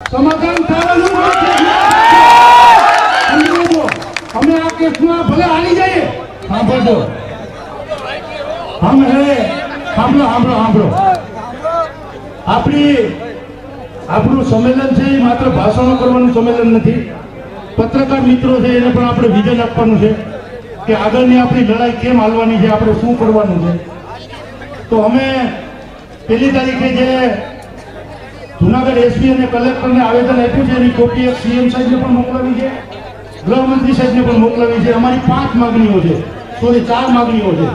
સમાધાન થવાનું અમે આ કેસમાં ભલે હારી જઈએ. સાંભળજો. હમ હે સાંભળો સાંભળો સાંભળો. આપણી આપણું સંમેલન છે એ માત્ર ભાષણો કરવાનું સંમેલન નથી. પત્રકાર મિત્રો છે એને પણ આપણે વિઝન આપવાનું છે કે આગળની આપણી લડાઈ કેમ હાલવાની છે આપણે શું કરવાનું છે. તો અમે પહેલી તારીખે જે જુનાગઢ એસપી અને કલેક્ટરને આવેદન આપ્યું છે. એની કોપી એક સીએમ સાહેબને પણ મોકલાવી છે. ગૃહમંત્રી સાહેબને પણ મોકલાવી છે. અમારી પાંચ માગણીઓ છે. સોરી, ચાર માગણીઓ છે.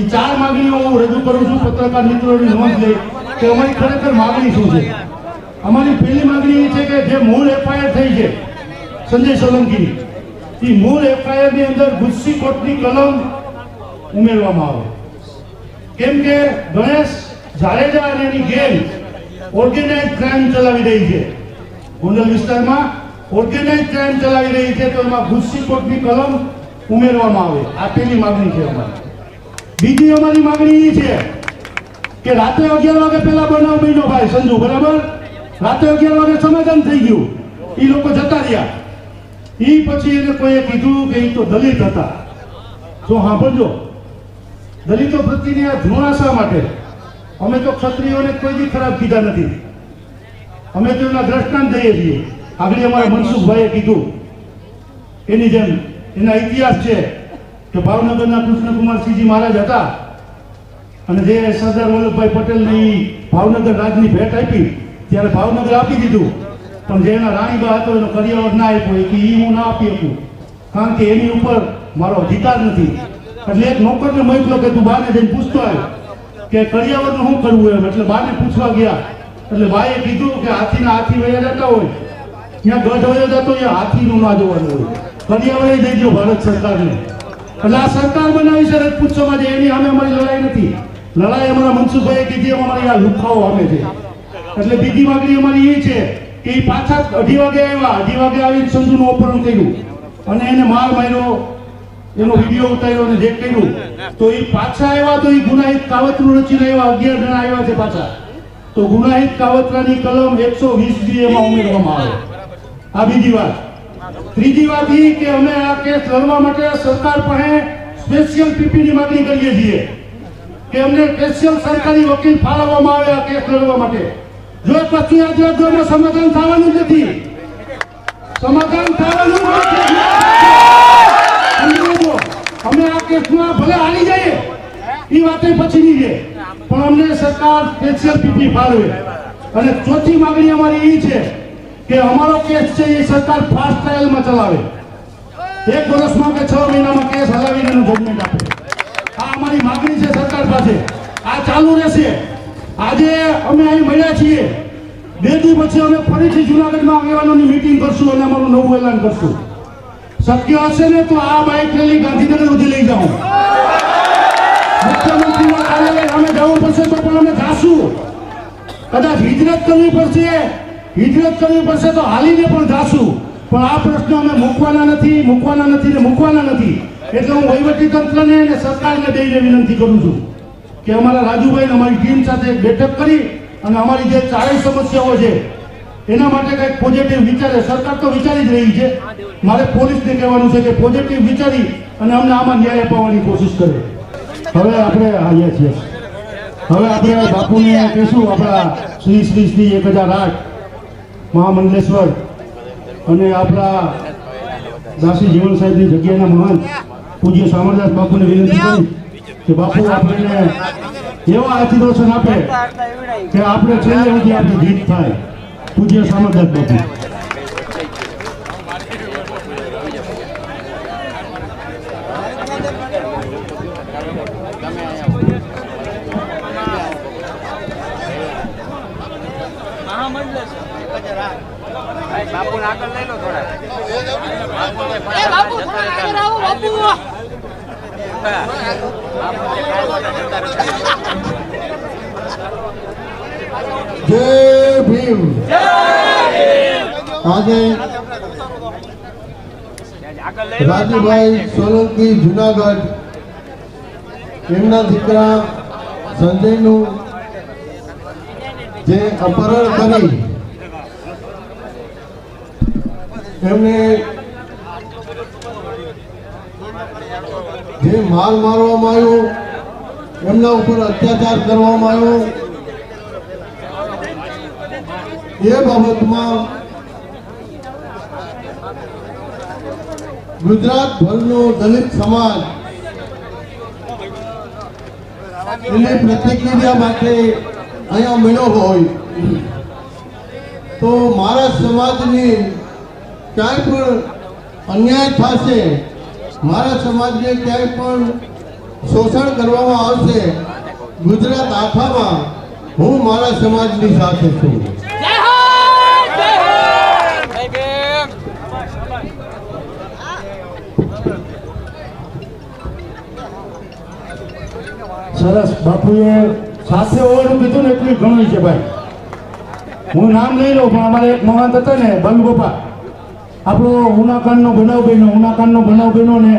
એ ચાર માગણીઓ હું રજૂ કરું છું પત્રકાર મિત્રોની નોંધ લઈ કે અમારી ખરેખર માગણી શું છે? અમારી પહેલી માગણી એ છે કે જે મૂળ એફઆઈઆર થઈ છે, સંજય સોલંકીની એ મૂળ એફઆઈઆરની અંદર ગુસ્સી કોર્ટની કલમ ઉમેરવામાં આવે. કેમ કે ગણેશ જાડેજા અને એની ગેંગ ઓર્ગેનાઇઝ ક્રાઇમ ચલાવી રહી છે. ગોંડલ વિસ્તારમાં ઓર્ગેનાઇઝ ક્રાઇમ ચલાવી રહી છે તો એમાં ગુસ્સી કોર્ટની કલમ ઉમેરવામાં આવે. આ પહેલી માગણી છે અમારી. બીજી અમારી માગણી એ છે કે રાતે અગિયાર વાગે પહેલા બનાવ બન્યો ભાઈ, સંજુ, બરાબર? રાતે અગિયાર વાગે સમાધાન થઈ ગયું. એ લોકો જતા રહ્યા. એ પછી એને કોઈએ કીધું કે એ તો દલિત હતા. જો સાંભળજો. દલિતો પ્રત્યેની આ ધૃણા શા માટે અમે તો ક્ષત્રિયોને કોઈ ખરાબ કીધા નથી. અમે તો એના દ્રષ્ટાંત જઈએ છીએ. આગળ અમારા મનસુખભાઈએ કીધું, એની જેમ, એના ઇતિહાસ છે કે ભાવનગરના કૃષ્ણકુમારસિંહજી મહારાજ હતા અને જે સરદાર વલ્લભભાઈ પટેલની ભાવનગર રાજની ભેટ આપી, ત્યારે ભાવનગર આપી દીધું. પણ જે એના રાણીબા હતો, એનો કરિયાવર ના આપ્યો, એ કે ઈ હું ના આપી શકું, કારણ કે એની ઉપર મારો અધિકાર નથી. એટલે એક નોકરને મોકલો કે તું બાને જઈને પૂછતો આવ. કે કરિયાવરનું શું કરવું એમ? એટલે બાને પૂછવા ગયા. એટલે બાએ કીધું કે હાથીના હાથી વયા જતા હોય. ત્યાં ગઢ વયો જતો હોય, હાથીનું ના જોવાનું હોય. કરિયાવર જઈ ગયો ભારત સરકારને. એટલે આ સરકાર બનાવી છે રજપૂત એની અમે અમારી લડાઈ નથી. લડાઈ અમારા મનસુખભાઈએ કીધી અમારી આ લુખાઓ અમે છે. એટલે બીજી માગણી અમારી એ છે કે એ પાછા અઢી વાગે આવ્યા. અઢી વાગે આવીને સંજુનું અપહરણ કર્યું. અને એને માર માર્યો. એનો વીડિયો ઉતાર્યો અને જે કર્યું, તો એ પાછા આવ્યા તો એ ગુનાહિત કાવતરું રચીને આવ્યા, અગિયાર જણા આવ્યા છે પાછા. તો ગુનાહિત કાવતરાની કલમ એકસો વીસ બી એમાં ઉમેરવામાં આવે. આ બીજી વાત. ત્રીજી વાત એ કે અમે આ કેસ લડવા માટે સરકાર પાસે સ્પેશિયલ પીપીની માંગણી કરીએ છીએ કે અમને સ્પેશિયલ સરકારી વકીલ ફાળવવામાં આવે આ કેસ લડવા માટે. જો પછી આજે જો સમાધાન થવાનું નથી. સમાધાન થવાનું નથી. અમે આ કેસમાં ભલે હારી જઈએ એ વાતે પછીની છે પણ અમને સરકાર સ્પેશિયલ પીપી ફાળવે. અને ચોથી માગણી અમારી એ છે કે અમારો કેસ છે એ સરકાર ફાસ્ટ ટ્રાયલમાં ચલાવે. એક વર્ષમાં કે છ મહિનામાં કેસ હલાવીને એનું જજમેન્ટ આપે. આ અમારી માગણી છે સરકાર પાસે. આ ચાલુ રહેશે. આજે અમે અહીં મળ્યા છીએ. બે દી પછી અમે ફરીથી જુનાગઢમાં આગેવાનોની મીટિંગ કરશું અને અમારું નવું એલાન કરશું. શક્ય હશે ને, તો આ બાઇક રેલી ગાંધીનગર સુધી લઈ જાઉં મુખ્યમંત્રીના કાર્યાલય અમે જવું પડશે તો પણ અમે જાશું. કદાચ હિજરત કરવી પડશે, હિજરત કરવી પડશે તો હાલીને પણ જાશું. પણ આ પ્રશ્ન અમે મૂકવાના નથી મૂકવાના નથી ને મૂકવાના નથી. એટલે હું વહીવટી તંત્રને અને સરકારને બેઈને વિનંતી કરું છું કે અમારા રાજુભાઈ અમારી ટીમ સાથે બેઠક કરી અને અમારી જે ચારેય સમસ્યાઓ છે એના માટે કંઈક પોઝિટિવ વિચારે. સરકાર તો વિચારી જ રહી છે. મારે પોલીસને કહેવાનું છે કે પોઝિટિવ વિચારી અને અમને આમાં ન્યાય અપાવવાની કોશિશ કરે. હવે આપણે યસ યસ હવે આપણે બાપુને કહેશું, આપણા શ્રી શ્રી શ્રી એક હજાર આઠ મહામંડલેશ્વર અને આપણા દાસી જીવન સાહેબની જગ્યાના મહાન પૂજ્ય સામરદાસ બાપુને વિનંતી કરી કે બાપુ, આપણને એવા આશીર્વચન આપે કે આપણે છેલ્લે સુધી આપણી જીત થાય. પૂજ્ય સામરદાસ બાપુ બાપુ આગળ લઈ લો થોડા જય ભીમ આજે રાજુભાઈ સોલંકી જુનાગઢ એમના દીકરા સંજયનું જે અપહરણ કરી એમને જે માલ મારવામાં આવ્યો એમના ઉપર અત્યાચાર કરવામાં આવ્યો એ બાબતમાં ગુજરાત ભરનો દલિત સમાજ. એની પ્રતિક્રિયા માટે અહીંયા મળ્યો હોય. તો મારા સમાજની ક્યાંય પણ અન્યાય થશે, મારા સમાજને ક્યાંય પણ શોષણ કરવામાં આવશે, ગુજરાત આખામાં હું મારા સમાજની સાથે છું. સરસ બાપુએ સાથે હોવાનું કીધું ને એટલું ઘણું છે ભાઈ. હું નામ નહીં લઉં, પણ અમારે એક મહંત હતા ને બાલુગોપા આપણો ઉનાકાંડનો બનાવ બન્યો ઉનાકાંડનો બનાવ બન્યો ને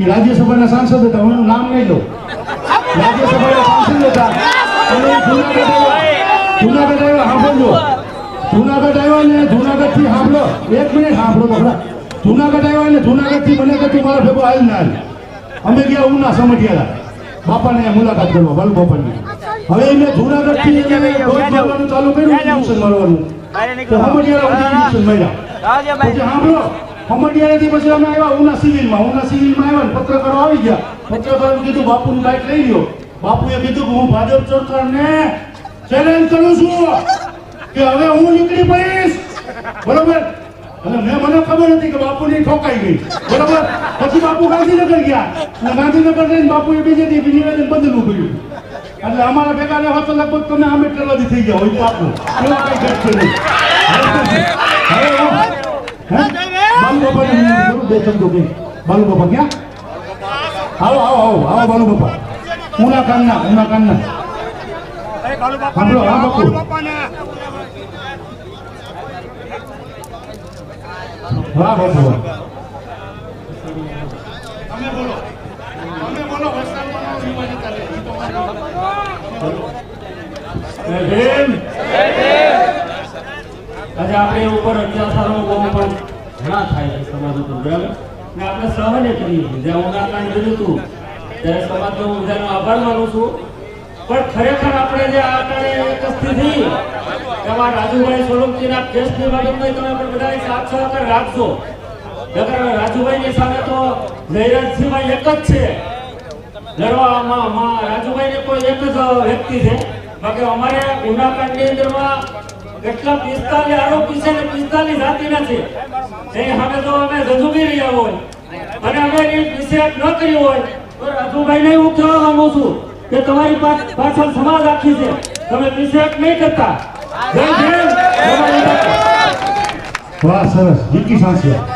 એ રાજ્યસભાના સાંસદ હતા, હું નામ નહીં લઉં. રાજ્યસભાના સાંસદ હતા. જુનાગઢ આવ્યા. સાંભળજો જુનાગઢ આવ્યા ને જુનાગઢથી સાંભળો એક મિનિટ સાંભળો તો જુનાગઢ આવ્યા ને જુનાગઢથી મને કે તું મારા ભેગો હાલ ના અમે ગયા ઉના સમઢિયાળા બાપાને મુલાકાત કરવા બાલુ બાપાની. હવે એમને જુનાગઢથી રોજ ચાલુ કર્યું મળવાનું. તો સુધી ટ્યુશન માર્યા પછી સાંભળો. સમઢિયાળાથી પછી અમે આવ્યા ઉના સિવિલમાં. ઉના સિવિલમાં આવ્યા ને પત્રકારો આવી ગયા. પત્રકારોએ કીધું બાપુની બાઇક લઈ લ્યો. બાપુએ કીધું કે હું ભાજપ સરકારને ચેલેન્જ કરું છું કે હવે હું નીકળી પડીશ. બરોબર? અને મેં મને ખબર હતી કે બાપુની ઠોકાઈ ગઈ. બરાબર? પછી બાપુ ગાંધીનગર ગયા. અને ગાંધીનગર જઈને બાપુએ બીજે દી નિવેદન બદલવું પડ્યું એટલે અમારા ભેગા રહેવા તો લગભગ તમે આમે ટેલાથી થઈ ગયા હોય બાપુ. એવું કઈ ઘટશે નહીં? બાલુ બે બાપા ક્યાં? આવો આવો આવો આવો બાલુ બાપા ઉના કાનના ઉના કાનના. સાંભળો હા બાપુ. વાહ બાપુ તમે બોલો તમે બોલો વરસાદમાં વિવાદ ચાલે ઈ તો જય ભીમ આજે આપણે ઉપર અત્યાચારો બહુ પણ ઘણા થાય છે સમાજ ઉપર બરાબર? ને આપણે સહને કરીએ જે જ્યાં ઉદાહરણ કર્યું હતું ત્યારે સમાજનો હું બધાનો આભાર માનું છું. પણ ખરેખર આપણે જે આ કાળે એક સ્થિતિ એમાં રાજુભાઈ સોલંકીના કેસ બાબતમાં તમે પણ બધાએ સાથ સહકાર રાખજો. નકર રાજુભાઈની સામે તો જયરાજસિંહભાઈ એક જ છે. લડવામાં માં રાજુભાઈને કોઈ એક જ વ્યક્તિ છે. બાકી અમારે ગુનાકાંડની અંદરમાં કેટલા પિસ્તાલીસ આરોપી છે ને પિસ્તાલીસ જાતિના છે. એ સામે તો અમે રજૂવી રહ્યા હોય. અને અમે એ વિષય ન કર્યો હોય. તો રાજુભાઈને હું કહેવા માંગુ છું કે તમારી પાછ- પાછળ સમાજ આખી છે. તમે વિષય નહીં કરતા. વાહ સરસ જીકી સાંસિયા